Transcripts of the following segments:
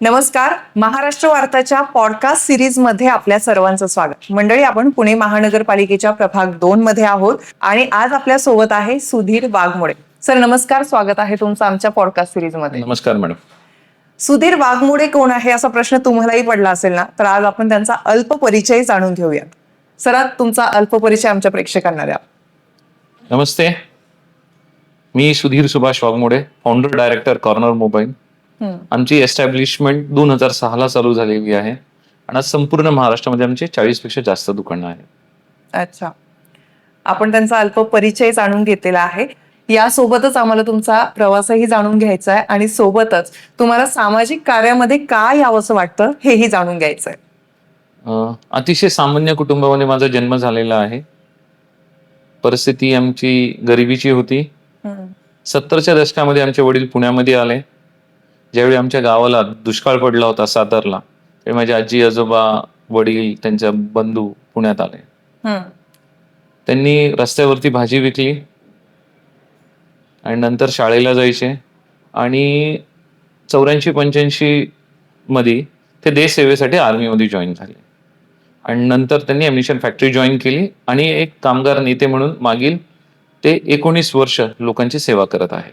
नमस्कार महाराष्ट्र वार्ताच्या पॉडकास्ट सिरीजमध्ये आपल्या सर्वांचं स्वागत. मंडळी आपण पुणे महानगरपालिकेच्या प्रभाग दोन मध्ये आहोत आणि आज आपल्यासोबत आहे सुधीर वाघमोडे. सर नमस्कार स्वागत आहे तुमचं आमच्या पॉडकास्ट सिरीजमध्ये. नमस्कार मॅडम सुधीर वाघमोडे कोण आहे असा प्रश्न तुम्हालाही पडला असेल ना तर आज आपण त्यांचा अल्प परिचय जाणून घेऊया सर तुमचा अल्प परिचय आमच्या प्रेक्षकांना द्या. नमस्ते. मी Sudhir Subhash Waghmode founder director corner mobile. आमची एस्टॅब्लिशमेंट दोन हजार सहाला चालू झालेली आहे. आणि आज संपूर्ण महाराष्ट्रामध्ये आमचे चाळीसपेक्षा जास्त दुकानं आहेत. अच्छा. आपण त्यांचा अल्प परिचय जाणून घेतलेला आहे. यासोबतच आम्हाला तुमचा प्रवासही जाणून घ्यायचा आहे आणि सोबतच तुम्हाला सामाजिक कार्यामध्ये काय यावंसं वाटतं हेही जाणून घ्यायचं आहे. अतिशय सामान्य कुटुंबामध्ये माझा जन्म झालेला आहे. परिस्थिती आमची गरिबीची होती. सत्तरच्या दशकामध्ये आमचे वडील पुण्यामध्ये आले. ज्यावेळी आमच्या गावाला दुष्काळ पडला होता सातारला त्यावेळी माझी आजी आजोबा वडील त्यांच्या बंधू पुण्यात आले. त्यांनी रस्त्यावरती भाजी विकली आणि नंतर शाळेला जायचे आणि चौऱ्याऐंशी पंच्याऐंशी मध्ये ते देश सेवेसाठी आर्मीमध्ये जॉईन झाले. आणि नंतर त्यांनी ॲम्युनिशन फॅक्टरी जॉईन केली आणि एक कामगार नेते म्हणून मागील ते एकोणीस वर्ष लोकांची सेवा करत आहेत.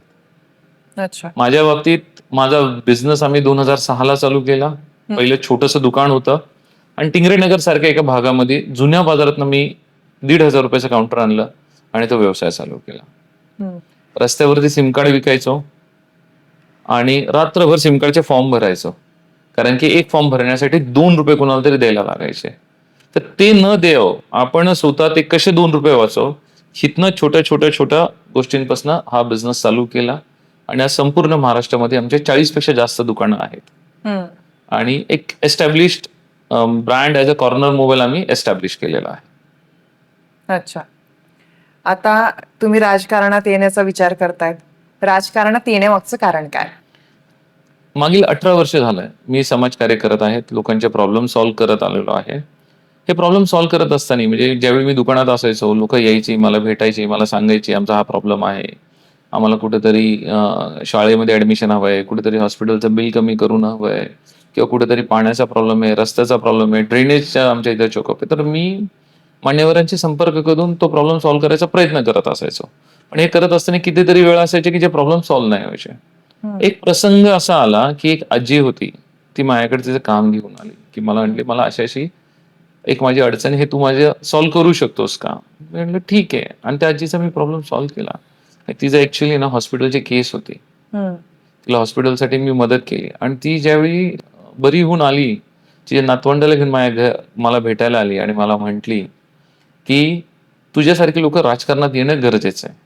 माझ्या बाबतीत माझा बिझनेस आम्ही दोन हजार सहाला चालू केला. पहिलं छोटंसं दुकान होतं. आणि टिंगरे नगर सारख्या एका भागामध्ये जुन्या बाजारातनं मी दीड हजार रुपयाचं काउंटर आणलं आणि तो व्यवसाय चालू केला. रस्त्यावरती सिम कार्ड विकायचो आणि रात्रभर सिम कार्डचे फॉर्म भरायचो. कारण की एक फॉर्म भरण्यासाठी दोन रुपये कोणाला तरी द्यायला लागायचे. तर ते न देव आपण स्वतः ते कसे दोन रुपये वाचव हिथनं छोट्या छोट्या छोट्या गोष्टींपासून हा बिझनेस चालू केला. आणि आज संपूर्ण महाराष्ट्रामध्ये आमचे चाळीसपेक्षा जास्त दुकानं आहेत. आणि एक established brand as a corner mobile आम्ही एस्टॅब्लिश केलेला आहे. अच्छा. आता तुम्ही राजकारणात येण्याचा विचार करतायत. राजकारणात येण्यामागचं कारण काय? मागील अठरा वर्ष झालंय. मी समाजकार्य करत आहेत लोकांचे प्रॉब्लेम सॉल्व्ह करत आलेलो आहे. हे प्रॉब्लेम सॉल्व्ह करत असताना म्हणजे ज्यावेळी मी दुकानात असायचो लोक यायची मला भेटायची मला सांगायची आमचा हा प्रॉब्लेम आहे. आम्हाला कुठेतरी शाळेमध्ये ऍडमिशन हवं आहे कुठेतरी हॉस्पिटलचं बिल कमी करून हवं आहे किंवा कुठेतरी पाण्याचा प्रॉब्लेम आहे रस्त्याचा प्रॉब्लेम आहे ड्रेनेजचा आमच्या इथे चोकअप आहे. तर मी मान्यवरांशी संपर्क करून तो प्रॉब्लेम सॉल्व्ह करायचा प्रयत्न करत असायचो. पण हे करत असताना कितीतरी वेळ असायचे की जे प्रॉब्लेम सॉल्व्ह नाही व्हायचे. एक प्रसंग असा आला की एक आजी होती ती माझ्याकडे तिचं काम घेऊन आली की मला म्हणली मला अशी अशी एक माझी अडचण हे तू माझ्या सॉल्व्ह करू शकतोस का? मी म्हणलं ठीक आहे. आणि त्या आजीचा मी प्रॉब्लेम सॉल्व्ह केला. तिचं ऍक्च्युली ना हॉस्पिटलची केस होती. तिला हॉस्पिटलसाठी मी मदत केली. आणि ती ज्यावेळी बरी होऊन आली तिच्या नातवंडाला घेऊन माझ्या घर मला भेटायला आली आणि मला म्हटली की तुझ्यासारखे लोक राजकारणात येणं गरजेचं आहे.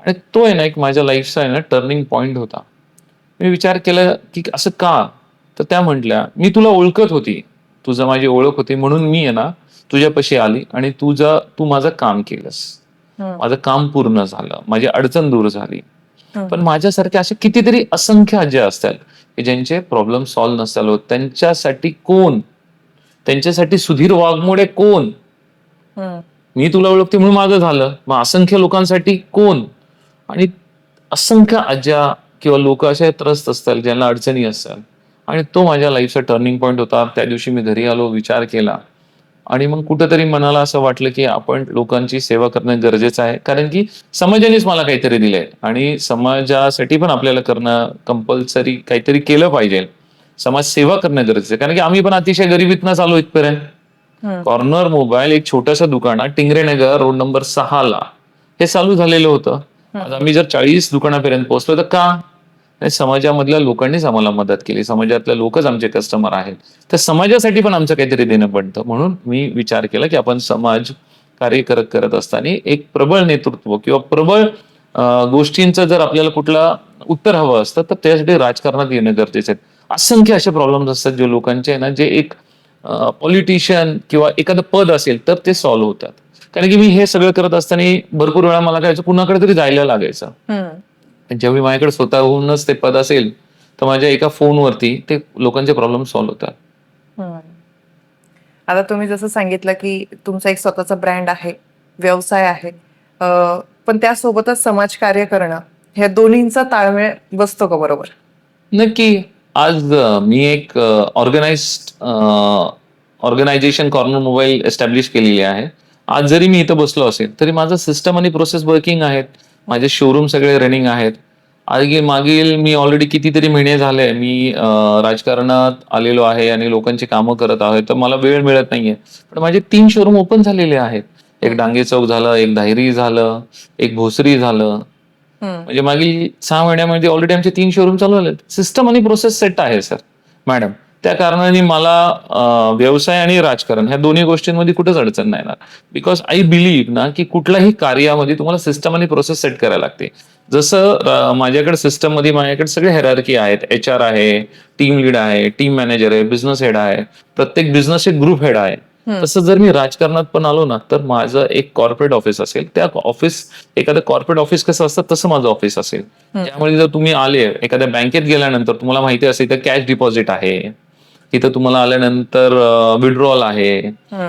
आणि तो आहे ना एक माझ्या लाईफचा आहे ना टर्निंग पॉइंट होता. मी विचार केला की असं का? तर त्या म्हटल्या मी तुला ओळखत होती. तुझं माझी ओळख होती म्हणून मी आहे ना तुझ्यापाशी आली आणि तुझं तू माझं काम केलंस. माझं काम पूर्ण झालं. माझी अडचण दूर झाली. पण माझ्यासारखे असे कितीतरी असंख्य आज्या असतात की ज्यांचे प्रॉब्लेम सॉल्व्ह नसतात. होत त्यांच्यासाठी कोण? त्यांच्यासाठी सुधीर वाघमोडे कोण. मी तुला ओळखते म्हणून माझं झालं. मग असंख्य लोकांसाठी कोण? आणि असंख्य आज्या किंवा लोक असे त्रस्त असतात ज्यांना अडचणी असतात. आणि तो माझ्या लाईफचा टर्निंग पॉईंट होता. त्या दिवशी मी घरी आलो विचार केला. आणि मग कुठंतरी मनाला असं वाटलं की आपण लोकांची सेवा करणं गरजेचं आहे. कारण की समाजानेच मला काहीतरी दिलंय. आणि समाजासाठी पण आपल्याला करणं कंपल्सरी काहीतरी केलं पाहिजे. समाज सेवा करणं गरजेचं आहे. कारण की आम्ही पण अतिशय गरिबीतनं चालू इथपर्यंत. कॉर्नर मोबाईल एक छोटंसं दुकान टिंगरे नगर रोड नंबर सहा ला हे चालू झालेलं होतं. आज आम्ही जर चाळीस दुकानापर्यंत पोहोचलो तर का? आणि समाजामधल्या लोकांनीच आम्हाला मदत केली. समाजातल्या लोकच आमचे कस्टमर आहेत. तर समाजासाठी पण आमचं काहीतरी देणं पडतं. म्हणून मी विचार केला की आपण समाज कार्य करत करत असताना एक प्रबळ नेतृत्व किंवा प्रबळ गोष्टींचं जर आपल्याला कुठला उत्तर हवं असतं तर त्यासाठी राजकारणात येणं गरजेचं आहे. असंख्य असे प्रॉब्लेम्स असतात जे लोकांचे आहे ना जे एक पॉलिटिशियन किंवा एखादं पद असेल तर ते सॉल्व्ह होतात. कारण की मी हे सगळं करत असताना भरपूर वेळा मला काय कुणाकडे तरी जायला लागायचं. ज्यावेळी माझ्याकडे स्वतःहूनच ते पद असेल तर माझ्या एका फोनवरती ते लोकांचे प्रॉब्लेम सॉल्व्ह होतात. आता तुम्ही जसं सांगितलं की तुमचा एक स्वतःचा ब्रँड आहे व्यवसाय आहे अं, पण त्यासोबतच समाजकार्य करणं ह्या दोन्हींचा ताळमेळ बसतो का बरोबर? नक्की. आज मी एक organise organisation corner mobile establish केलेली आहे. आज जरी मी इथं बसलो असेल तरी माझं सिस्टम आणि प्रोसेस वर्किंग आहेत. माझे शोरूम सगळे रनिंग आहेत. आणि मागील मी ऑलरेडी कितीतरी महिने झाले मी राजकारणात आलेलो आहे आणि लोकांची कामं करत आहे तर मला वेळ मिळत नाहीये. पण माझे तीन शोरूम ओपन झालेले आहेत. एक डांगे चौक झालं एक धायरी झालं एक भोसरी झालं. म्हणजे मागील सहा महिन्यामध्ये ऑलरेडी आमचे तीन शोरूम चालू झाले सिस्टम आणि प्रोसेस सेट आहे सर मॅडम त्या कारणाने मला व्यवसाय आणि राजकारण ह्या दोन्ही गोष्टींमध्ये कुठेच अडचण नाही येणार. बिकॉज आय बिलीव्ह ना की कुठल्याही कार्यामध्ये तुम्हाला सिस्टम आणि प्रोसेस सेट करायला लागते. जसं माझ्याकडे सिस्टममध्ये माझ्याकडे सगळे हेरारकी आहेत. एच आर आहे टीम लीड आहे टीम मॅनेजर आहे बिझनेस हेड आहे. प्रत्येक बिझनेस एक ग्रुप हेड आहे. तसं जर मी राजकारणात पण आलो ना तर माझं एक कॉर्पोरेट ऑफिस असेल. त्या ऑफिस एखादं कॉर्पोरेट ऑफिस कसं असतं तसं माझं ऑफिस असेल. त्यामुळे जर तुम्ही आले एखाद्या बँकेत गेल्यानंतर तुम्हाला माहिती असेल तर कॅश डिपॉझिट आहे. तिथं तुम्हाला आल्यानंतर विड्रॉल आहे.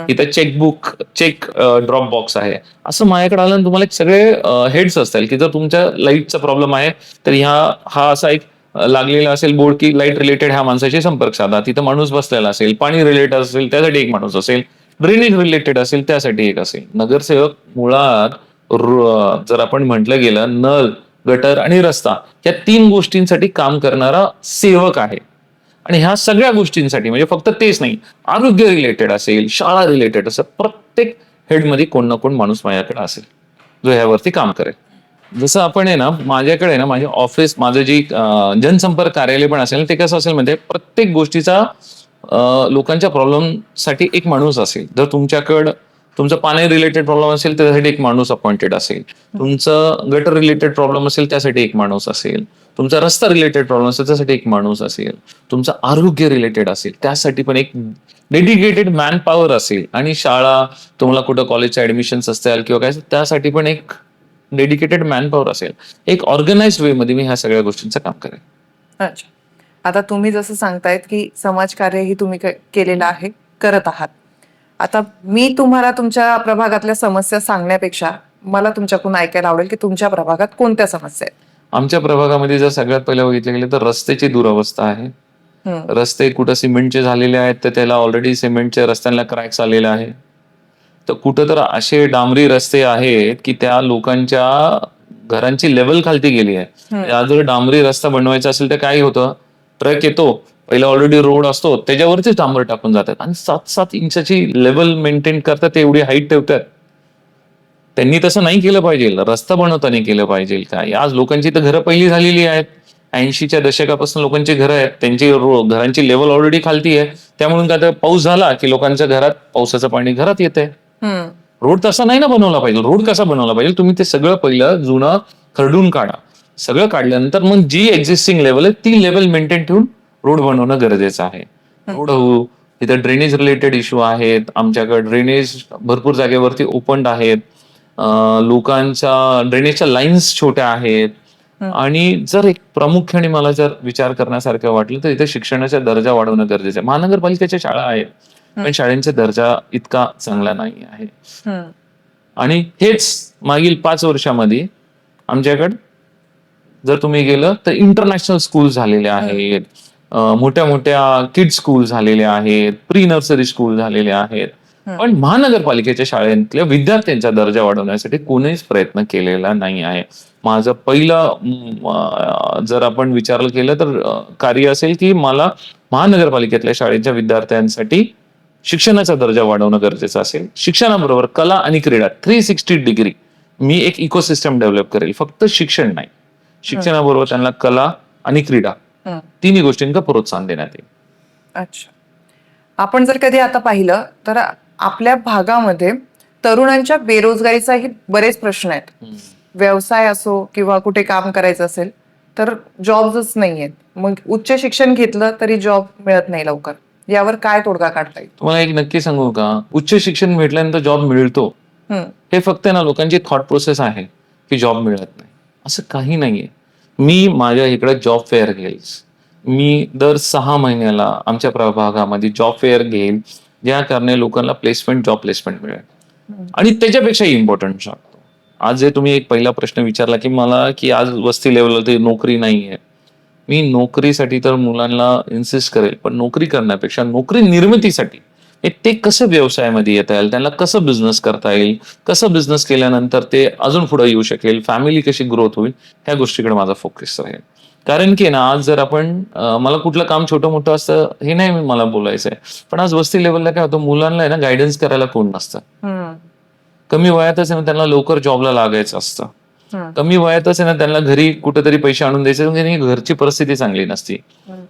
इथं चेकबुक चेक ड्रॉप बॉक्स आहे. असं माझ्याकडे आलं तुम्हाला एक सगळे हेड्स असतील की जर तुमच्या लाईटचा प्रॉब्लेम आहे तर ह्या हा असा एक लागलेला असेल बोर्ड की लाइट रिलेटेड ह्या माणसाशी संपर्क साधा. तिथं माणूस बसलेला असेल पाणी रिलेटेड असेल त्यासाठी एक माणूस असेल ड्रेनेज रिलेटेड असेल त्यासाठी एक असेल. नगरसेवक मुळात जर आपण म्हटलं गेलं नळ गटर आणि रस्ता या तीन गोष्टींसाठी काम करणारा सेवक आहे. आणि ह्या सगळ्या गोष्टींसाठी म्हणजे फक्त तेच नाही आरोग्य रिलेटेड असेल शाळा रिलेटेड असेल प्रत्येक हेडमध्ये कोण ना कोण माणूस माझ्याकडे असेल जो ह्यावरती काम करेल. जसं आपण आहे ना माझ्याकडे ना माझे ऑफिस माझं जी जनसंपर्क कार्यालय पण असेल ते कसं असेल म्हणजे प्रत्येक गोष्टीचा लोकांच्या प्रॉब्लेमसाठी एक माणूस असेल. जर तुमच्याकडं तुमचं पाणी रिलेटेड प्रॉब्लेम असेल त्यासाठी एक माणूस अपॉइंटेड असेल. तुमचं गटर रिलेटेड प्रॉब्लेम असेल त्यासाठी एक माणूस असेल. तुमचा रस्ता रिलेटेड प्रॉब्लेम असेल त्यासाठी एक माणूस असेल. तुमचं आरोग्य रिलेटेड असेल त्यासाठी पण एक डेडिकेटेड मॅन पॉवर असेल. आणि शाळा तुम्हाला कुठं कॉलेजच्या ऍडमिशन्स असतील किंवा काय त्यासाठी पण एक डेडिकेटेड मॅन पॉवर असेल. एक ऑर्गनाइज वे मध्ये मी ह्या सगळ्या गोष्टींचं काम करेन. अच्छा. आता तुम्ही जसं सांगतायत की समाजकार्यही तुम्ही केलेलं आहे करत आहात. आता मी तुम्हाला तुमच्या प्रभागातल्या समस्या सांगण्यापेक्षा मला तुमच्याकडून ऐकायला आवडेल की तुमच्या प्रभागात कोणत्या समस्या आहेत? आमच्या प्रभागामध्ये जर सगळ्यात पहिलं बघितलं गेलं तर रस्त्याची दुरवस्था आहे. रस्ते कुठं सिमेंटचे झालेले आहेत तर त्याला ऑलरेडी सिमेंटच्या रस्त्यांना क्रॅक्स आलेले आहे. तर कुठं तर असे डांबरी रस्ते आहेत की त्या लोकांच्या घरांची लेवल खालती गेली आहे. आज जर डांबरी रस्ता बनवायचा असेल तर काय होतं. ट्रक येतो पहिला ऑलरेडी रोड असतो त्याच्यावरतीच डांबर टाकून जातात. आणि सात सात इंचाची लेवल मेंटेन करतात एवढी हाईट ठेवतात. त्यांनी तसं नाही केलं पाहिजे. रस्ता बनवताना केलं पाहिजे काय. आज लोकांची तर घरं पहिली झालेली आहेत. ऐंशीच्या दशकापासून लोकांची घरं आहेत. त्यांची घरांची लेवल ऑलरेडी खालती आहे. त्यामुळे काय तर पाऊस झाला की लोकांच्या घरात पावसाचं पाणी घरात येते हम्म. रोड तसा नाही ना बनवला पाहिजे. रोड कसा बनवला पाहिजे? तुम्ही ते सगळं पहिलं जुनं खरडून काढा. सगळं काढल्यानंतर मग जी एक्झिस्टिंग लेवल आहे ती लेवल मेंटेन ठेवून रोड बनवणं गरजेचं आहे. रोड होऊ इथं ड्रेनेज रिलेटेड इश्यू आहेत आमच्याकडे ड्रेनेज भरपूर जागेवरती ओपन आहेत. लोकांच्या ड्रेनेजच्या लाईन्स छोट्या आहेत. आणि जर एक प्रामुख्याने मला जर विचार करण्यासारखं वाटलं तर इथे शिक्षणाचा दर्जा वाढवणं गरजेचं आहे. महानगरपालिकेच्या शाळा आहेत पण शाळेंचा दर्जा इतका चांगला नाही आहे. आणि हेच मागील पाच वर्षामध्ये आमच्याकडे जर तुम्ही गेलं तर इंटरनॅशनल स्कूल झालेले आहेत. मोठ्या मोठ्या किड स्कूल झालेले आहेत प्री नर्सरी स्कूल झालेले आहेत. पण महानगरपालिकेच्या शाळेतल्या विद्यार्थ्यांचा दर्जा वाढवण्यासाठी कोणीच प्रयत्न केलेला नाही आहे. माझं पहिलं जर आपण विचार केलं तर कार्य असेल की मला महानगरपालिकेतल्या शाळेच्या विद्यार्थ्यांसाठी शिक्षणाचा दर्जा वाढवणं गरजेचं असेल. शिक्षणाबरोबर कला आणि क्रीडा थ्री सिक्स्टी डिग्री मी एक इकोसिस्टम डेव्हलप करेल. फक्त शिक्षण नाही. शिक्षणाबरोबर त्यांना कला आणि क्रीडा. तिन्ही गोष्टींना प्रोत्साहन देण्यात येईल. अच्छा. आपण जर कधी आता पाहिलं तर आपल्या भागामध्ये तरुणांच्या बेरोजगारीचाही बरेच प्रश्न आहेत. व्यवसाय असो किंवा कुठे काम करायचं असेल तर जॉब्सच नाही आहेत मग उच्च शिक्षण घेतलं तरी जॉब मिळत नाही लवकर. यावर काय तोडगा काढता येईल? तुम्हाला एक नक्की सांगू का? उच्च शिक्षण भेटल्यानंतर जॉब मिळतो. हे. फक्त ना लोकांची थॉट प्रोसेस आहे की जॉब मिळत नाही. असं काही नाहीये. मी माझ्या इकडे जॉब फेअर घेईल. मी दर सहा महिन्याला आमच्या प्रभागामध्ये जॉब फेअर घेईल. ज्या कारणे लोकांना प्लेसमेंट जॉब प्लेसमेंट मिळेल. आणि त्याच्यापेक्षा इम्पॉर्टंट सांगतो आज जे तुम्ही एक पहिला प्रश्न विचारला की मला की आज वस्ती लेवलवरती नोकरी नाहीये. मी नोकरीसाठी तर मुलांना इन्सिस्ट करेल पण नोकरी करण्यापेक्षा नोकरी निर्मितीसाठी ते कसं व्यवसायामध्ये येता येईल? त्यांना कसं बिझनेस करता येईल? कसं बिझनेस केल्यानंतर ते अजून पुढे येऊ शकेल? फॅमिली कशी ग्रोथ होईल? ह्या गोष्टीकडे माझा फोकस राहील कारण की ना आज जर आपण मला कुठलं काम छोटं मोठं असतं हे नाही मला बोलायचं आहे. पण आज वस्ती लेवलला काय होतं मुलांना आहे ना गायडन्स करायला कोण नसतं. कमी वयातच त्यांना लवकर जॉबला लागायचं असतं. कमी वयातच आहे ना त्यांना घरी कुठेतरी पैसे आणून द्यायचे म्हणजे घरची परिस्थिती चांगली नसती.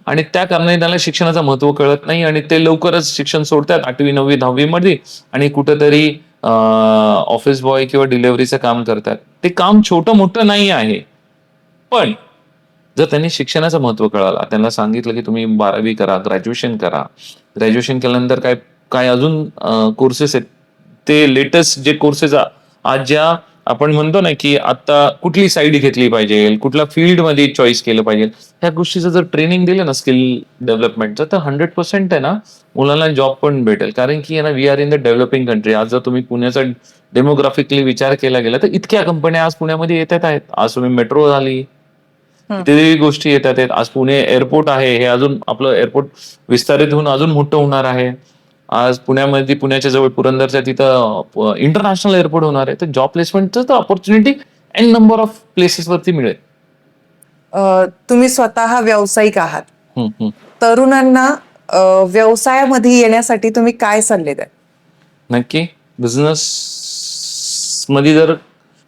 आणि त्या कारणाने त्यांना शिक्षणाचं महत्त्व कळत नाही आणि ते लवकरच शिक्षण सोडतात आठवी नववी दहावी मध्ये आणि कुठेतरी ऑफिस बॉय किंवा डिलिव्हरीचं काम करतात. ते काम छोटं मोठं नाही आहे. पण जर त्यांनी शिक्षणाचं महत्त्व कळाला त्यांना सांगितलं की तुम्ही बारावी करा ग्रॅज्युएशन करा. ग्रॅज्युएशन केल्यानंतर काय काय अजून कोर्सेस आहेत? ते लेटेस्ट जे कोर्सेस आज ज्या आपण म्हणतो ना की आता कुठली साईड घेतली पाहिजे कुठल्या फील्डमध्ये चॉईस केलं पाहिजे ह्या गोष्टीचं जर ट्रेनिंग दिलं ना स्किल डेव्हलपमेंटचं तर हंड्रेड पर्सेंट आहे ना मुलांना जॉब पण भेटेल. कारण की ना we are in the developing country आज जर तुम्ही पुण्याचा डेमोग्राफिकली विचार केला गेला तर इतक्या कंपन्या आज पुण्यामध्ये येतात आहेत. आज तुम्ही मेट्रो झाली. कितीतरी गोष्टी येतात आहेत. आज पुणे एअरपोर्ट आहे. हे अजून आपलं एअरपोर्ट विस्तारित होऊन अजून मोठं होणार आहे. आज पुण्यामध्ये पुण्याच्या जवळ पुरंदरच्या तिथं इंटरनॅशनल एअरपोर्ट होणार आहे. तर जॉब प्लेसमेंटचं तर opportunity N number of places वरती मिळेल. तुम्ही स्वतः व्यावसायिक आहात. तरुणांना व्यवसायामध्ये येण्यासाठी तुम्ही काय सल्ले द्याल? नक्की. बिझनेस मध्ये जर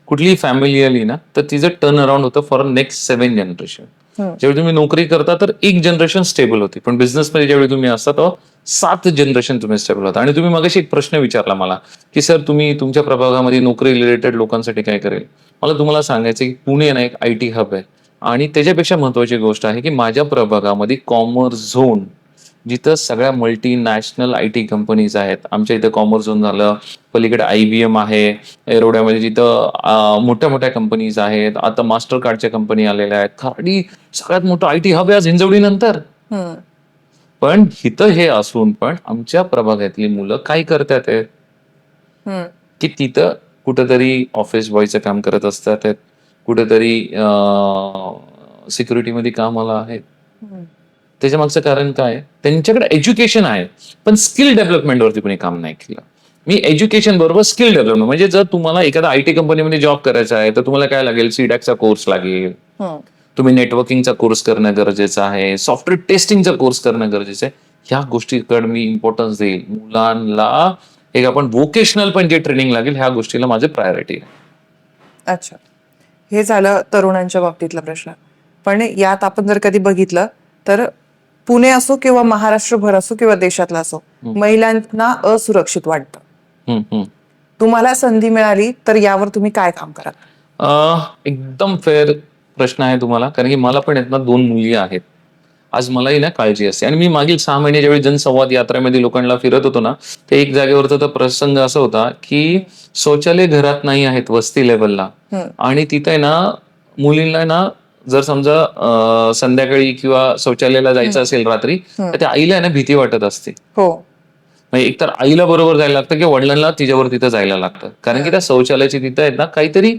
कुठली फॅमिली आली ना तर तिचं टर्न अराउंड होतं फॉर नेक्स्ट सेव्हन जनरेशन ज्यावेळी तुम्ही नोकरी करता तर एक जनरेशन स्टेबल होती. पण बिझनेस मध्ये ज्यावेळी तुम्ही असता तेव्हा सात जनरेशन तुम्ही स्टेबल होता. आणि तुम्ही मगाशी एक प्रश्न विचारला मला की सर तुम्ही तुमच्या प्रभागामध्ये नोकरी रिलेटेड लोकांसाठी काय करेल? मला तुम्हाला सांगायचं की पुणे ना एक आय टी हब आहे. आणि त्याच्यापेक्षा महत्वाची गोष्ट आहे की माझ्या प्रभागामध्ये कॉमर्स झोन जिथं सगळ्या मल्टीनॅशनल आय टी कंपनीज आहेत. आमच्या इथं कॉमर्स झोन झालं. पलीकडे आय बी एम आहे. एरोड्यामध्ये जिथं मोठ्या मोठ्या कंपनीज आहेत. आता मास्टर कार्डच्या कंपनी आलेल्या आहेत. खराडी सगळ्यात मोठं आय टी हब आहे आज हिंजवडी नंतर हम्म, पण हिथं हे असून पण आमच्या प्रभागातली मुलं काय करतात की तिथं कुठंतरी ऑफिस बॉयचं काम करत असतात कुठंतरी सिक्युरिटीमध्ये कामाला आहेत. त्याच्या मागचं कारण काय? आहे? त्यांच्याकडे एज्युकेशन आहे पण स्किल डेव्हलपमेंटवरती कोणी काम नाही केलं. मी एज्युकेशन बरोबर स्किल डेव्हलपमेंट म्हणजे जर तुम्हाला एखाद्या आय टी कंपनीमध्ये जॉब करायचा आहे तर तुम्हाला काय लागेल? सीडॅकचा कोर्स लागेल. हम्म. तुम्ही नेटवर्किंगचा कोर्स करणं गरजेचं आहे सॉफ्टवेअर टेस्टिंगचा कोर्स करणं गरजेचं आहे. ह्या गोष्टीकडे मी इम्पॉर्टन्स देईल. मुलांना एक आपण वोकेशनल पण जे ट्रेनिंग लागेल ह्या गोष्टीला माझे प्रायोरिटी आहे. अच्छा. हे झालं तरुणांच्या बाबतीतला प्रश्न. पण यात आपण जर कधी बघितलं तर पुणे असो किंवा महाराष्ट्रभर असो किंवा देशातला असो महिलांना असुरक्षित वाटतं. तुम्हाला संधी मिळाली तर यावर तुम्ही काय काम कराल अं, एकदम फेअर प्रश्न आहे तुम्हाला कारण की मला पण आहेत ना दोन मुली आहेत. आज मलाही ना काळजी असते. आणि मी मागील सहा महिने ज्यावेळी जनसंवाद यात्रेमध्ये लोकांना फिरत होतो ना ते एक जागेवरचा तर प्रसंग असा होता की शौचालय घरात नाही आहेत वस्ती लेवलला. आणि तिथे ना मुलींना ना जर समजा संध्याकाळी किंवा शौचालयाला जायचं असेल रात्री तर त्या आईला ना भीती वाटत असते. हो. म्हणजे एकतर आईला बरोबर जायला लागतं किंवा वडिलांना तिच्यावर तिथं जायला लागतं. कारण की त्या शौचालयाची तिथं आहेत ना काहीतरी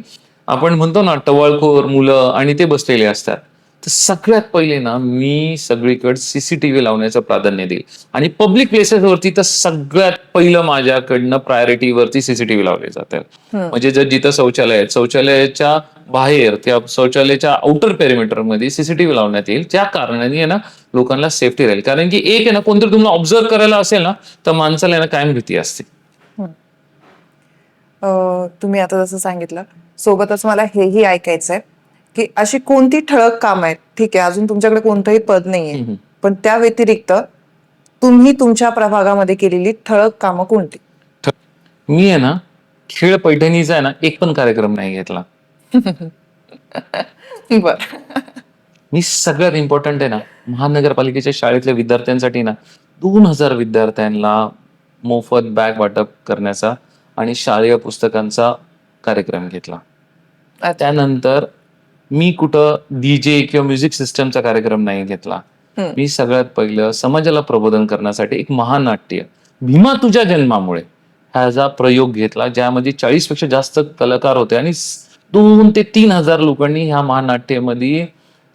आपण म्हणतो ना टवाळखोर मुलं आणि ते बसलेले असतात. तर सगळ्यात पहिले ना मी सगळीकडे सीसीटीव्ही लावण्याचं प्राधान्य देईल. आणि पब्लिक प्लेसेसवरती तर सगळ्यात पहिलं माझ्याकडनं प्रायोरिटीवरती सीसीटीव्ही लावले जातात. म्हणजे जर जिथं शौचालय आहेत शौचालयाच्या बाहेर त्या शौचालयाच्या आउटर पेरिमीटरमध्ये सीसीटीव्ही लावण्यात येईल. ज्या कारणाने आहे ना लोकांना सेफ्टी राहील. कारण की एक आहे ना कोणतरी तुम्हाला ऑब्झर्व करायला असेल ना तर माणसाला ना कायम भीती असते. तुम्ही आता जसं सांगितलं सोबतच मला हेही ऐकायचं आहे की अशी कोणती ठळक काम आहेत? ठीक आहे अजून तुमच्याकडे कोणतंही पद नाहीये. पण त्या व्यतिरिक्त तुम्ही तुमच्या प्रभागामध्ये केलेली ठळक कामं कोणती? मी आहे ना खेळ पैठणीचा आहे ना एक पण कार्यक्रम नाही घेतला. बर. मी सगळ्यात इम्पॉर्टंट आहे ना महानगरपालिकेच्या शाळेतल्या विद्यार्थ्यांसाठी ना दोन हजार विद्यार्थ्यांना मोफत बॅग वाटप करण्याचा आणि शालेय पुस्तकांचा कार्यक्रम घेतला. त्यानंतर मी कुठं डीजे किंवा म्युझिक सिस्टमचा कार्यक्रम नाही घेतला. मी सगळ्यात पहिलं समाजाला प्रबोधन करण्यासाठी एक महानाट्य भीमा तुझ्या जन्मामुळे ह्याचा प्रयोग घेतला ज्यामध्ये चाळीसपेक्षा जास्त कलाकार होते आणि दोन ते तीन हजार लोकांनी ह्या महानाट्यामध्ये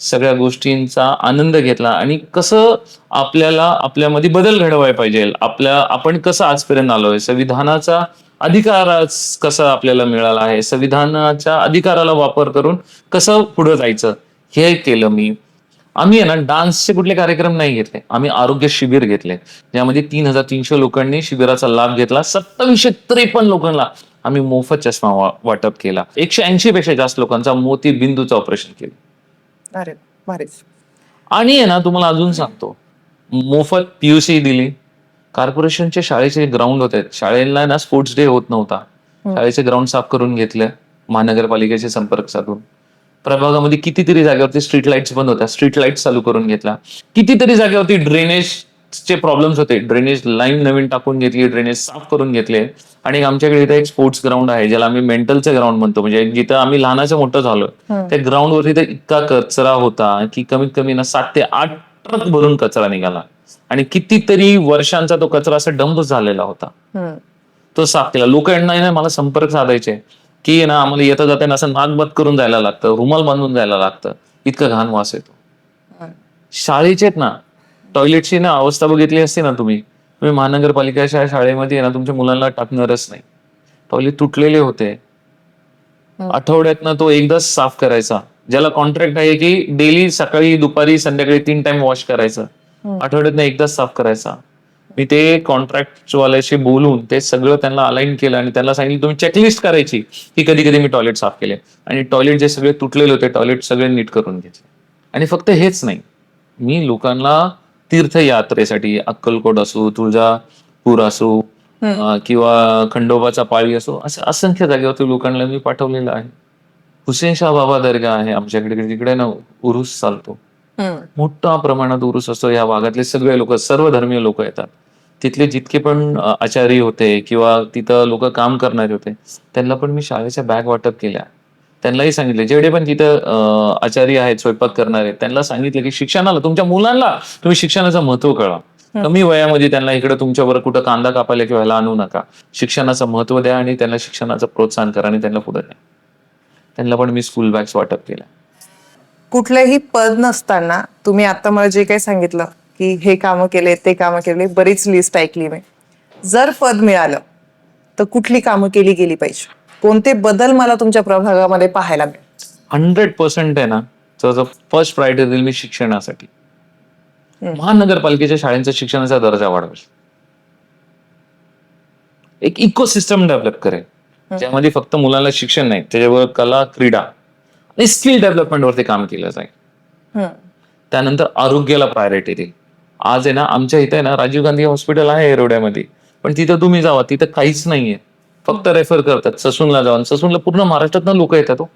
सगळ्या गोष्टींचा आनंद घेतला आणि कसं आपल्याला आपल्यामध्ये बदल घडवायला पाहिजे आपल्या आपण कसं आजपर्यंत आलोय संविधानाचा अधिकार कसा आपल्याला मिळाला आहे? संविधानाच्या अधिकाराला वापर करून कसं पुढे जायचं? हे केलं मी. आम्ही आहे ना डान्सचे कुठले कार्यक्रम नाही घेतले. आम्ही आरोग्य शिबिर घेतले. ज्यामध्ये तीन हजार तीनशे लोकांनी शिबिराचा लाभ घेतला. सत्तावीसशे त्रेपन्न लोकांना आम्ही मोफत चष्मा वाटप केला. एकशे ऐंशी पेक्षा जास्त लोकांचा मोती बिंदूचं ऑपरेशन केलं आणि आहे ना तुम्हाला अजून सांगतो. मोफत पीयूसी दिली. कॉर्पोरेशनचे शाळेचे ग्राउंड होते. शाळेला ना स्पोर्ट्स डे होत नव्हता. शाळेचे ग्राउंड साफ करून घेतले. महानगरपालिकेचे संपर्क साधून. प्रभागामध्ये कितीतरी जागेवरती स्ट्रीट लाईट्स बंद होत्या. स्ट्रीट लाइट चालू करून घेतला कितीतरी जागेवरती ड्रेनेजचे प्रॉब्लेम्स होते. ड्रेनेज लाईन नवीन टाकून घेतली ड्रेनेज साफ करून घेतले. आणि आमच्याकडे इथे एक स्पोर्ट्स ग्राउंड आहे ज्याला आम्ही मेंटलचं ग्राउंड म्हणतो. म्हणजे जिथं आम्ही लहानाचं मोठं झालो त्या ग्राउंडवरती तर इतका कचरा होता की कमीत कमी ना सात ते आठ ट्रक भरून कचरा निघाला. आणि कितीतरी वर्षांचा तो कचरा असा डंप झालेला होता. तो साफ केला लोकांना ना मला संपर्क साधायचे. की ना आम्हाला येता जाताना असं नाक बंद करून जायला लागतं रुमाल बांधून जायला लागतं. इतकं घाण वास येतो. शाळेचे ना टॉयलेटची ना अवस्था बघितली असते ना तुम्ही तुम्ही महानगरपालिकेच्या शाळेमध्ये ना तुमच्या मुलांना टाकणारच नाही. टॉयलेट तुटलेले होते. आठवड्यातनं तो एकदाच साफ करायचा. ज्याला कॉन्ट्रॅक्ट आहे की डेली सकाळी दुपारी संध्याकाळी तीन टाइम वॉश करायचं. आठवड्यातनं एकदाच साफ करायचा. मी ते कॉन्ट्रॅक्ट वाल्याशी बोलून ते सगळं त्यांना अलाइन केलं आणि त्यांना सांगितलं तुम्ही चेकलिस्ट करायची की कधी कधी मी टॉयलेट साफ केले. आणि टॉयलेट जे सगळे तुटलेले होते टॉयलेट सगळे नीट करून घेतले आणि फक्त हेच नाही मी लोकांना तीर्थयात्रेसाठी अक्कलकोट असो तुळजापूर असो किंवा खंडोबाचा पाळी असो असं असंख्य जागेवरती लोकांना मी पाठवलेलं आहे. हुसेन शाह बाबा दर्गा आहे आमच्याकडे तिकडे ना उरुस चालतो. मोठ्या प्रमाणात उरुस असतो. या भागातले सगळे लोक सर्व धर्मीय लोक येतात. तिथले जितके पण आचारी होते किंवा तिथं लोक काम करणारे होते त्यांना पण मी शाळेच्या बॅग वाटप केल्या. त्यांनाही सांगितले. जेवढे पण तिथं आचारी आहेत स्वयंपाक करणारे त्यांना सांगितलं की शिक्षणाला तुमच्या मुलांना तुम्ही शिक्षणाचं महत्त्व कळवा. कमी वयामध्ये त्यांना इकडे तुमच्यावर कुठं कांदा कापायला किंवा ह्याला आणू नका. शिक्षणाचं महत्त्व द्या आणि त्यांना शिक्षणाचं प्रोत्साहन करा आणि त्यांना पुढे द्या त्यांना पण मी स्कूल बॅग्स वाटप केल्या. कुठलंही पद नसताना तुम्ही आता मला जे काही सांगितलं की हे कामं केले ते कामं केले बरीच लिस्ट ऐकली मी. जर पद मिळालं तर कुठली कामं केली गेली पाहिजे? कोणते बदल मला तुमच्या प्रभागामध्ये पाहायला मिळेल हंड्रेड पर्सेंट आहे ना तर फर्स्ट प्रायोरिटी देईल मी शिक्षणासाठी. महानगरपालिकेच्या शाळेंचा शिक्षणाचा दर्जा वाढवेल एक इकोसिस्टम डेव्हलप करेल. ज्यामध्ये फक्त मुलांना शिक्षण नाही त्याच्यावर कला क्रीडा आणि स्किल डेव्हलपमेंट वरती काम केलं जाईल. त्यानंतर आरोग्याला प्रायोरिटी देईल आज आहे ना आमच्या इथे आहे ना राजीव गांधी हॉस्पिटल आहे एरोड्यामध्ये पण तिथं तुम्ही जावा तिथं काहीच नाहीये. फक्त रेफर करतात ससूनला जाऊन ससूनला पूर्ण महाराष्ट्रातनं लोक येतात हो.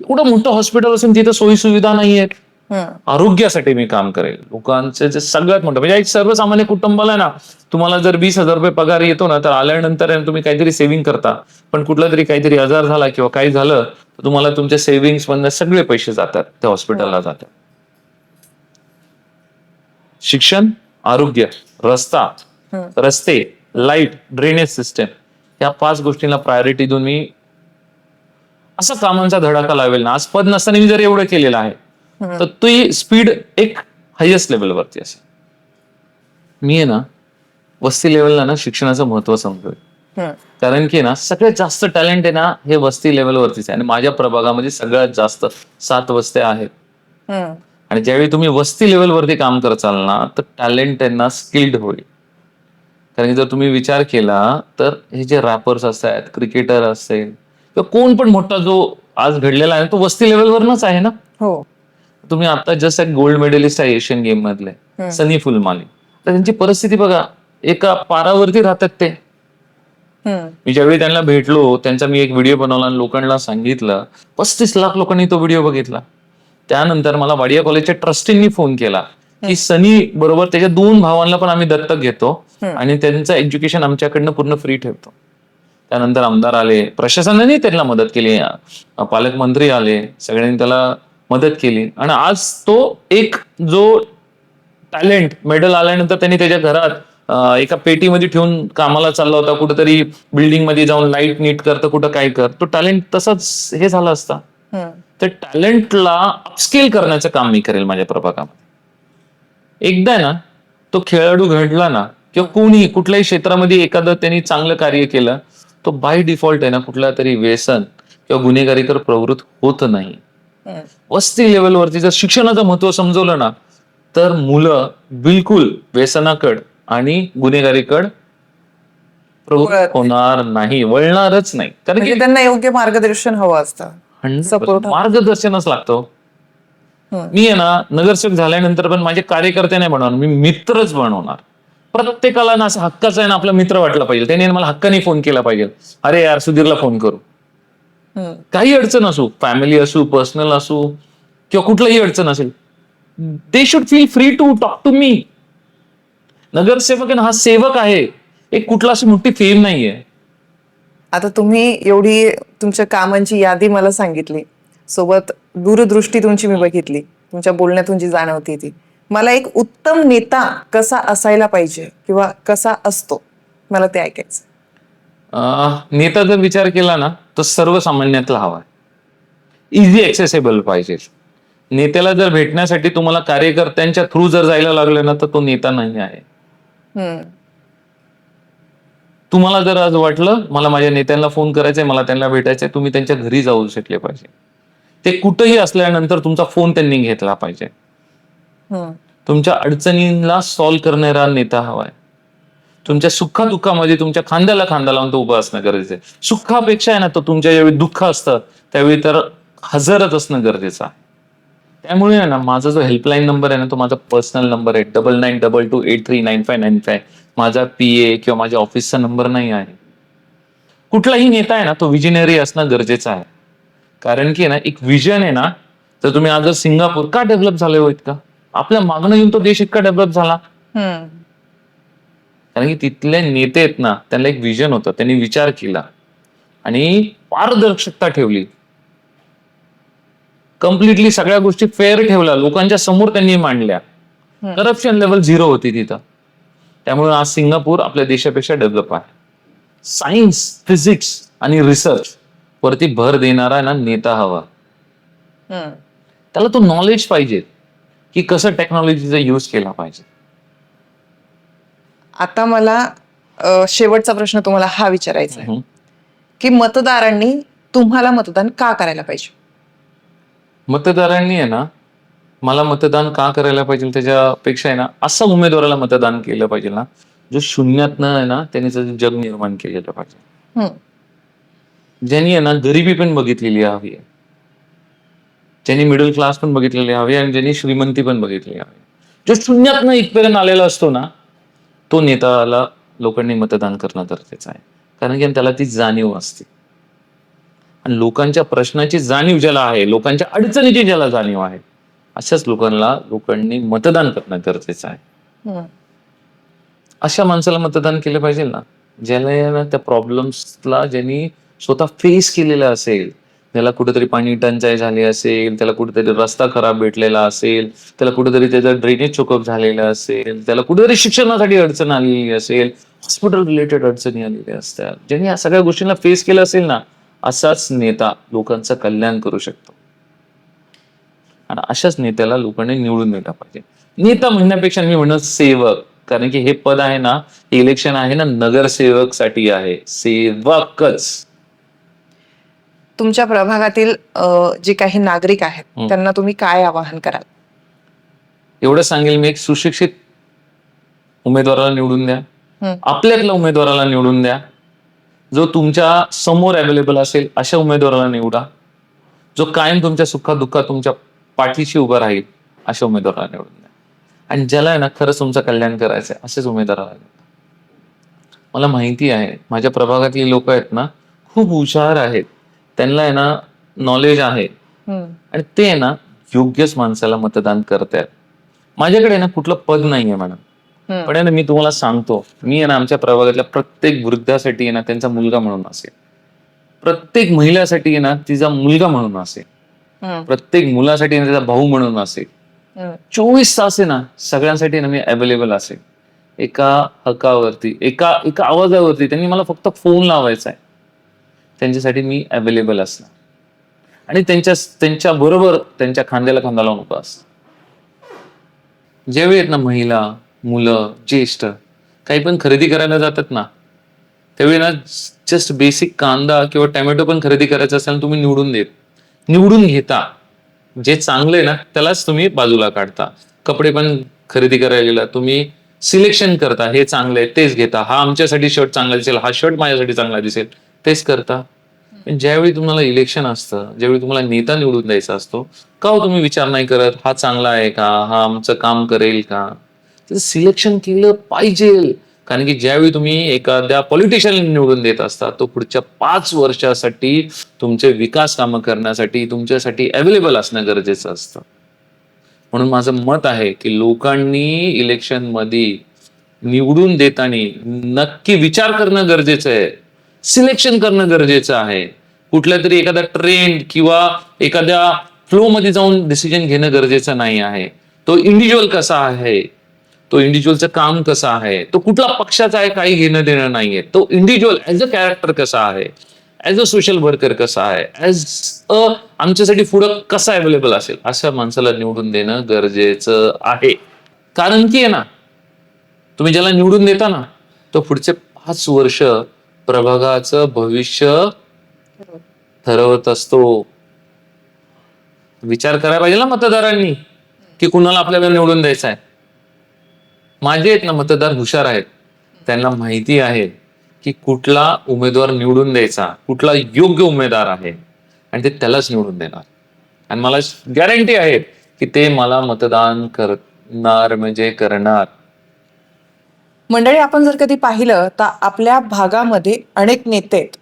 एवढं मोठं हॉस्पिटल असून तिथं सोयी सुविधा नाही आहेत हम्म. आरोग्यासाठी मी काम करेल. लोकांचे जे सगळ्यात मोठं म्हणजे एक सर्वसामान्य कुटुंबाला ना तुम्हाला जर वीस हजार रुपये पगार येतो ना तर आल्यानंतर तुम्ही काहीतरी सेव्हिंग करता. पण कुठला तरी काहीतरी आजार झाला किंवा काही झालं तर तुम्हाला तुमच्या सेव्हिंग्स मधनं सगळे पैसे जातात त्या हॉस्पिटलला जातात. शिक्षण आरोग्य रस्ता रस्ते लाइट ड्रेनेज सिस्टम या पाच गोष्टींना प्रायोरिटी देऊन मी असा कामांचा धडाका लावेल ना. आज पद नसताना मी जर एवढं केलेलं आहे तर ती स्पीड एक हायएस्ट लेवलवरती असेल. मी आहे ना वस्ती लेवलला ना शिक्षणाचं महत्त्व समजतोय हम्म. कारण की ना सगळ्यात जास्त टॅलेंट आहे ना हे वस्ती लेवलवरतीच आहे. आणि माझ्या प्रभागामध्ये सगळ्यात जास्त सात वस्त्या आहेत. आणि ज्यावेळी तुम्ही वस्ती लेवलवरती काम करचाल ना तर टॅलेंट त्यांना स्किल्ड होईल. कारण की जर तुम्ही विचार केला तर हे जे रॅपर्स असतात क्रिकेटर असेल किंवा कोण पण मोठा जो आज घडलेला आहे तो वस्ती लेवलवरनच आहे ना? हो. तुम्ही आता जस्ट एक गोल्ड मेडलिस्ट आहे एशियन गेम मधले सनी फुलमाली. तर त्यांची परिस्थिती बघा एका पारावरती राहतात ते. मी ज्यावेळी त्यांना भेटलो त्यांचा मी एक व्हिडिओ बनवला आणि लोकांना सांगितलं पस्तीस लाख लोकांनी तो व्हिडिओ बघितला. त्यानंतर मला वाडिया कॉलेजच्या ट्रस्टींनी फोन केला की सनी बरोबर त्याच्या दोन भावांना पण आम्ही दत्तक घेतो आणि त्यांचं एज्युकेशन आमच्याकडनं पूर्ण फ्री ठेवतो. त्यानंतर आमदार आले प्रशासनाने त्यांना मदत केली पालकमंत्री आले सगळ्यांनी त्याला मदत केली. आणि आज तो एक जो टॅलेंट मेडल आल्यानंतर त्यांनी त्याच्या घरात एका पेटीमध्ये ठेवून कामाला चालला होता. कुठेतरी बिल्डिंगमध्ये जाऊन लाइट नीट कर तर कुठं काय कर. तो टॅलेंट तसाच हे झाला असता. तर टॅलेंटला अपस्केल करण्याचं काम मी करेल माझ्या प्रभागामध्ये. एकदा ना तो खेळाडू घडला ना किंवा कोणी कुठल्याही क्षेत्रामध्ये एखादं त्यांनी चांगलं कार्य केलं तो बाय डिफॉल्ट आहे ना कुठल्या तरी व्यसन किंवा गुन्हेगारीकर प्रवृत्त होत नाही. वस्ती लेवलवरती जर शिक्षणाचं महत्त्व समजवलं ना तर मुलं बिलकुल व्यसनाकड आणि गुन्हेगारीकड होणार नाही. वळणारच नाही. कारण की म्हणजे त्यांना योग्य मार्गदर्शन हवं असतं. 100% Support. मार्गदर्शनच लागतो. मी आहे ना नगरसेवक झाल्यानंतर पण माझे कार्यकर्ते नाही बनवणार मी मित्रच बनवणार. प्रत्येकाला ना असं हक्काचा आहे ना आपला मित्र वाटला पाहिजे. त्याने मला हक्काने फोन केला पाहिजे. अरे यार सुधीरला फोन करू. काही अडचण असू फॅमिली असू पर्सनल असू किंवा कुठलाही अडचण असेल they should feel free to talk to me नगरसेवक हा सेवक आहे. एक कुठला अशी मोठी फेम नाहीये. आता तुम्ही एवढी तुमच्या कामांची यादी मला सांगितली. सोबत दूरदृष्टी तुमची मी बघितली. तुमच्या बोलण्यातून जी जाणवती ती. मला एक उत्तम नेता कसा असायला पाहिजे किंवा कसा असतो? मला ते ऐकायचं नेता जर विचार केला ना तर सर्वसामान्यातला हवा इझी ऍक्सेसेबल पाहिजे. नेत्याला जर भेटण्यासाठी तुम्हाला कार्यकर्त्यांच्या थ्रू जर जायला लागलं ना तर तो नेता नाही आहे. तुम्हाला जर आज वाटलं मला माझ्या नेत्यांना फोन करायचंय मला त्यांना भेटायचंय तुम्ही त्यांच्या घरी जाऊ शकले पाहिजे. ते कुठंही असल्यानंतर तुमचा फोन त्यांनी घेतला पाहिजे. तुमच्या अडचणींना सॉल्व्ह करणारा नेता हवाय तुमच्या सुखादुःखामध्ये तुमच्या खांद्याला खांदा लावून तो उभा असणं गरजेचं आहे. सुखापेक्षा आहे ना तो तुमच्या ज्यावेळी दुःख असतं त्यावेळी तर हजरच असणं गरजेचं आहे. त्यामुळे आहे ना माझा जो हेल्पलाईन नंबर आहे ना तो माझा पर्सनल नंबर आहे. Double nine double two eight three nine five nine five माझा पी ए किंवा माझ्या ऑफिसचा नंबर नाही आहे. कुठलाही नेता आहे ना तो विजनरी असणं गरजेचं आहे. कारण की आहे ना एक विजन आहे ना तर तुम्ही आज सिंगापूर का डेव्हलप झाले हो इतका? आपल्या मागणं येऊन तो देश इतका डेव्हलप झाला. कारण की तिथले नेते आहेत ना त्यांना एक विजन होतं. त्यांनी विचार केला. आणि पारदर्शकता ठेवली. कम्प्लिटली सगळ्या गोष्टी फेअर ठेवल्या. लोकांच्या समोर त्यांनी मांडल्या. करप्शन लेवल झिरो होती तिथं. त्यामुळे आज सिंगापूर आपल्या देशापेक्षा डेव्हलप आहे. सायन्स फिजिक्स आणि रिसर्च वरती भर देणारा ना नेता हवा. त्याला तो नॉलेज पाहिजे की कसं टेक्नॉलॉजीचा यूज केला पाहिजे. आता मला अ, शेवटचा प्रश्न तुम्हाला हा विचारायचा आहे. की मतदारांनी तुम्हाला मतदान का करायला पाहिजे? मतदारांनी आहे ना मला मतदान का करायला पाहिजे त्याच्यापेक्षा आहे ना असा उमेदवाराला मतदान केलं पाहिजे ना जो शून्यातनं आहे ना त्याने त्याचं जग निर्माण केलेलं पाहिजे. हम्म. ज्यांनी आहे ना गरिबी पण बघितलेली हवी आहे. ज्यांनी मिडल क्लास पण बघितलेली हवी आणि ज्यांनी श्रीमंती पण बघितलेली हवी जो शून्यातनं इथपर्यंत आलेला असतो ना तो नेताला लोकांनी मतदान करणं गरजेचं आहे. कारण की त्याला ती जाणीव असते. आणि लोकांच्या प्रश्नाची जाणीव ज्याला आहे लोकांच्या अडचणीची ज्याला जाणीव आहे अशाच लोकांना लोकांनी मतदान करणं गरजेचं आहे. अशा माणसाला मतदान केलं पाहिजे ना ज्याला या ना त्या प्रॉब्लेम्सला ज्यांनी स्वतः फेस केलेला असेल त्याला कुठेतरी पाणी टंचाई झाली असेल त्याला कुठेतरी रस्ता खराब भेटलेला असेल त्याला कुठेतरी त्याचा ड्रेनेज चोकअप झालेला असेल त्याला कुठेतरी शिक्षणासाठी अडचण आलेली असेल हॉस्पिटल रिलेटेड अडचणी आलेल्या असतात. ज्यांनी या सगळ्या गोष्टींना फेस केलं असेल ना असाच नेता लोकांचं कल्याण करू शकतो. आणि अशाच नेत्याला लोकांनी निवडून दिला पाहिजे. नेता म्हणण्यापेक्षा मी म्हणत सेवक. कारण की हे पद आहे ना इलेक्शन आहे ना नगरसेवकसाठी आहे. सेवकच. तुमच्या प्रभागातील जे काही नागरिक आहेत. त्यांना तुम्ही काय आवाहन कराल? एवढं सांगेल मी एक सुशिक्षित उमेदवाराला निवडून द्या. आपल्यातल्या उमेदवाराला निवडून द्या. जो तुमच्यासमोर अवेलेबल असेल अशा उमेदवाराला निवडा. जो कायम तुमच्या सुखात दुःखात तुमच्या पाठीशी उभा राहील अशा उमेदवाराला निवडून द्या. आणि ज्याला आहे ना खरंच तुमचं कल्याण करायचंय असेच उमेदवाराला निवडा. मला माहिती आहे माझ्या प्रभागातली लोक आहेत ना खूप हुशार आहेत. त्यांना आहे ना नॉलेज आहे. आणि ते आहे ना योग्यच माणसाला मतदान करतायत माझ्याकडे ना कुठलं पद नाहीये मॅडम. पण आहे ना मी तुम्हाला सांगतो मी आहे ना आमच्या प्रभागातल्या प्रत्येक वृद्धासाठी आहे ना त्यांचा मुलगा म्हणून असेल प्रत्येक महिलासाठी आहे ना तिचा मुलगा म्हणून असेल. प्रत्येक मुलासाठी ना त्याचा भाऊ म्हणून असेल. चोवीस तास आहे ना सगळ्यांसाठी ना मी अवेलेबल असेल एका हकावरती एका एका आवाजावरती त्यांनी मला फक्त फोन लावायचा आहे त्यांच्यासाठी मी अवेलेबल असणार. आणि त्यांच्या त्यांच्या बरोबर त्यांच्या खांद्याला खांदा लावून उभा असतं ज्यावेळी आहेत ना महिला मुलं ज्येष्ठ काही पण खरेदी करायला जातात ना त्यावेळी ना जस्ट बेसिक कांदा किंवा टॅमॅटो पण खरेदी करायचा असेल तुम्ही निवडून देत. निवडून घेता. जे चांगलं आहे ना त्यालाच तुम्ही बाजूला काढता. कपडे पण खरेदी करायला गेला तुम्ही सिलेक्शन करता. हे चांगलं आहे तेच घेता. हा आमच्यासाठी शर्ट चांगला दिसेल हा शर्ट माझ्यासाठी चांगला दिसेल. तेच करता. ज्यावेळी तुम्हाला इलेक्शन असतं ज्यावेळी तुम्हाला नेता निवडून द्यायचा असतो का हो तुम्ही विचार नाही करत हा चांगला आहे का हा आमचं काम करेल का? सिलेक्शन केलं पाहिजे. कारण की ज्यावेळी तुम्ही एखाद्या पॉलिटिशियन निवडून देत असता तो पुढच्या पाच वर्षासाठी तुमचे विकास कामं करण्यासाठी तुमच्यासाठी अवेलेबल असणं गरजेचं असतं. म्हणून माझं मत आहे की लोकांनी इलेक्शनमध्ये निवडून देताना नक्की विचार करणं गरजेचं आहे. सिलेक्शन करणं गरजेचं आहे. कुठल्या तरी एखादा ट्रेंड किंवा एखाद्या फ्लो मध्ये जाऊन डिसिजन घेणं गरजेचं नाही आहे. तो इंडिव्हिज्युअल कसा आहे? तो इंडिव्हिज्युअलचं काम कसं आहे? तो कुठला पक्षाचा आहे काही घेणं देणं नाहीये. तो इंडिव्हिज्युअल ऍज अ कॅरेक्टर कसा आहे? ऍज अ सोशल वर्कर कसा आहे? ऍज अ आमच्यासाठी पुढं कसा अवेलेबल असेल? अशा माणसाला निवडून देणं गरजेचं आहे. कारण की आहे ना तुम्ही ज्याला निवडून देता ना तो पुढचे पाच वर्ष प्रभागाचं भविष्य ठरवत असतो. विचार करायला पाहिजे ना मतदारांनी की कुणाला आपल्याला निवडून द्यायचं आहे. माझे आहेत ना मतदार हुशार आहेत. त्यांना माहिती आहे की कुठला उमेदवार निवडून द्यायचा कुठला योग्य उमेदवार आहे आणि ते त्यालाच निवडून देणार. आणि मला गॅरंटी आहे की ते मला मतदान करणार म्हणजे करणार. मंडळी आपण जर कधी पाहिलं तर आपल्या भागामध्ये अनेक नेते आहेत.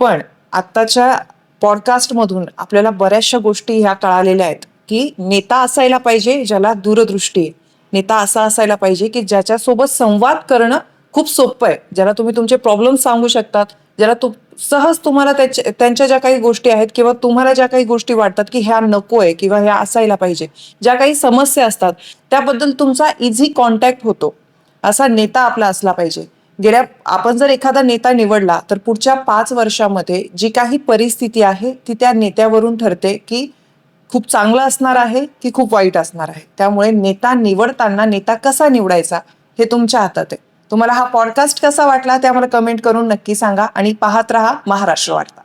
पण आत्ताच्या पॉडकास्टमधून आपल्याला बऱ्याचशा गोष्टी ह्या कळालेल्या आहेत की नेता असायला पाहिजे ज्याला दूरदृष्टी आहे नेता असा असायला पाहिजे की ज्याच्यासोबत संवाद करणं खूप सोपं आहे. ज्याला तुम्ही तुमचे प्रॉब्लेम सांगू शकतात ज्याला तू सहज तुम्हाला त्याच्या त्यांच्या ज्या काही गोष्टी आहेत किंवा तुम्हाला ज्या काही गोष्टी वाटतात की ह्या नको आहे किंवा ह्या असायला पाहिजे ज्या काही समस्या असतात त्याबद्दल तुमचा इझी कॉन्टॅक्ट होतो. असा नेता आपला असला पाहिजे. गेल्या आपण जर एखादा नेता निवडला तर पुढच्या पाच वर्षामध्ये जी काही परिस्थिती आहे ती त्या नेत्यावरून ठरते की खूप चांगलं असणार आहे की खूप वाईट असणार आहे. त्यामुळे नेता निवडताना नेता कसा निवडायचा हे तुमच्या हातात आहे. तुम्हाला हा पॉडकास्ट कसा वाटला ते आम्हाला कमेंट करून नक्की सांगा आणि पाहत राहा महाराष्ट्र वार्ता.